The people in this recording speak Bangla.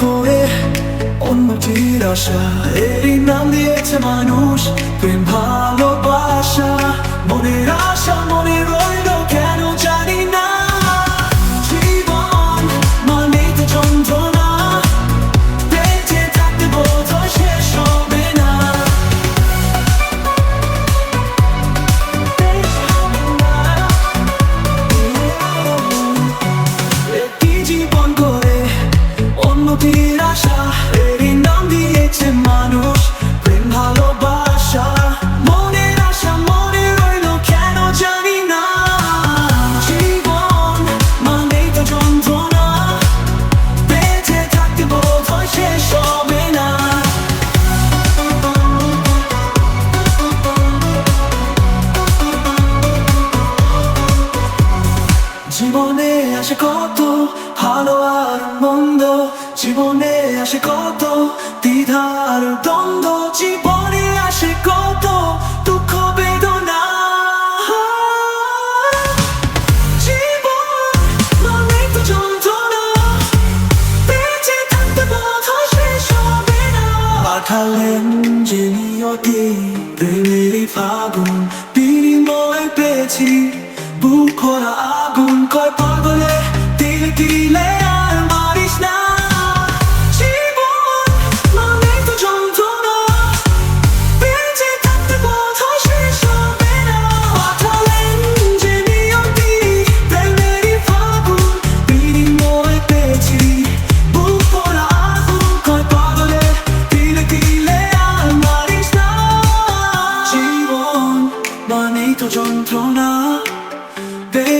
করে উন্নতির আশা এরই নাম দিয়েছে মানুষ প্রেম ভালোবাসা মনের আশা মনের জীবনে আসে কত ভালো আর মন্দ? জীবনে আসে কত দ্বিধার দ্বন্দ্ব? জীবনে আসে কত দুঃখ, বেদনা? জীবন মানেই তো যন্ত্রণা। বেঁচে থাকতে বোধ শেষ হবে না। পাঠালেন পেয়েছি বুক ভরা আগুন কয় পাগলে তিলে তিলে আর মারিস না। জীবন মানেই তো যন্ত্রণা। বেঁচে থাকতে হয় শেষ হবে না। পাঠালেন যে নিয়তি, প্রেমেরই ফাগুন বিনিময় পেয়েছি। বুক ভরা আগুন কয় পাগলে তিলে তিলে আর মারিস না। জীবন মানেই তো যন্ত্রণা।